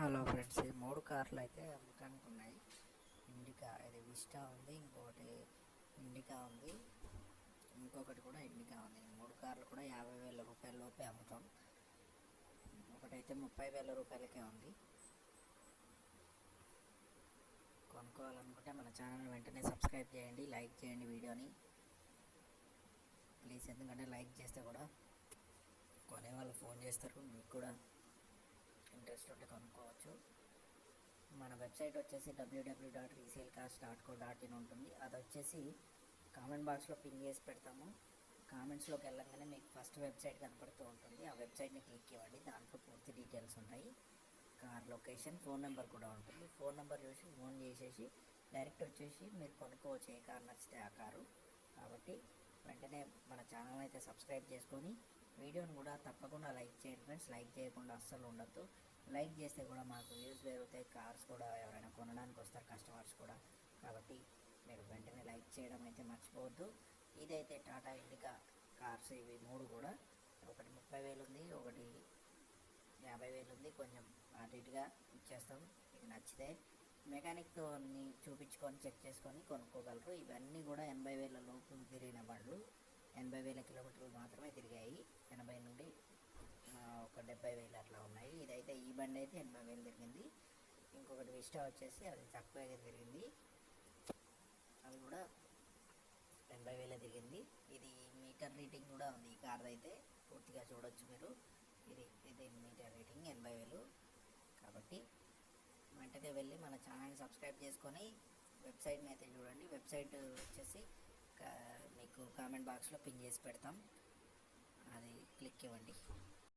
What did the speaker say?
Hello friends ఈ మూడు కార్లు అయితే అమ్మకానికి ఉన్నాయి. ఇండికా ఇది విస్టా ఉంది ఇంకొకటి ఇండికా ఉంది. ఇంకొకటి కూడా ఇండికా ఉంది. మూడు కార్లు కూడా యాభై వేల రూపాయల లోపే అమ్ముతాం. ఒకటైతే ముప్పై వేల రూపాయలకే ఉంది. కొనుక్కోవాలనుకుంటే మన ఛానల్ వెంటనే సబ్స్క్రైబ్ చేయండి లైక్ చేయండి వీడియోని. ప్లీజ్ ఎందుకంటే లైక్ చేస్తే కూడా కొనే వాళ్ళు ఫోన్ చేస్తారు మీకు కూడా ఇంట్రెస్ట్ ఉంటే కొనుక్కోవచ్చు. మన వెబ్సైట్ వచ్చేసి WWW dot resale cost dot co dot in ఉంటుంది. అది వచ్చేసి కామెంట్ బాక్స్లో పిన్ చేసి పెడతాము. కామెంట్స్లోకి వెళ్ళగానే మీకు ఫస్ట్ వెబ్సైట్ కనపడుతూ ఉంటుంది. ఆ వెబ్సైట్ని క్లిక్ ఇవ్వండి దాంట్లో పూర్తి డీటెయిల్స్ ఉంటాయి. కార్ లొకేషన్ ఫోన్ నెంబర్ కూడా ఉంటుంది. ఫోన్ నెంబర్ చూసి ఫోన్ చేసేసి డైరెక్ట్ వచ్చేసి మీరు కొనుక్కోవచ్చు ఏ కార్ నచ్చితే ఆ కారు. కాబట్టి వెంటనే మన ఛానల్ అయితే సబ్స్క్రైబ్ చేసుకొని వీడియోని కూడా తప్పకుండా లైక్ చేయండి ఫ్రెండ్స్ లైక్ చేయకుండా అస్సలు ఉండొద్దు. లైక్ చేస్తే కూడా మాకు వ్యూస్ పెరుగుతాయి కార్స్ కూడా ఎవరైనా కొనడానికి వస్తారు కస్టమర్స్ కూడా. కాబట్టి మీరు వెంటనే లైక్ చేయడం అయితే మర్చిపోవద్దు. ఇదైతే టాటా ఇండికా కార్స్ ఇవి మూడు కూడా. ఒకటి ముప్పై వేలు ఉంది ఒకటి యాభై వేలు ఉంది. కొంచెం అటు ఇటుగా ఇచ్చేస్తాం మీకు నచ్చితే. మెకానిక్తో అన్ని చూపించుకొని చెక్ చేసుకొని కొనుక్కోగలరు. ఇవన్నీ కూడా ఎనభై వేల లోపు తిరిగిన బండ్లు. ఎనభై వేల కిలోమీటర్లు మాత్రమే తిరిగాయి. ఎనభై నుండి ఒక ఉన్నాయి ఈ బండి అయితే ఎనభై వేలు తిరిగింది. ఇంకొకటి విస్టా వచ్చేసి అది తక్కువగా తిరిగింది. అది కూడా ఎనభై వేలు తిరిగింది. ఇది మీటర్ రీడింగ్ కూడా ఉంది ఈ కార్ అయితే. పూర్తిగా చూడొచ్చు మీరు. ఇది ఇది మీటర్ రీడింగ్ ఎనభై వేలు. కాబట్టి వెంటనే వెళ్ళి మన ఛానల్ని సబ్స్క్రైబ్ చేసుకొని వెబ్సైట్ని అయితే చూడండి. వెబ్సైట్ వచ్చేసి కా- మీకు కామెంట్ బాక్స్లో పిన్ చేసి పెడతాం. అది క్లిక్ ఇవ్వండి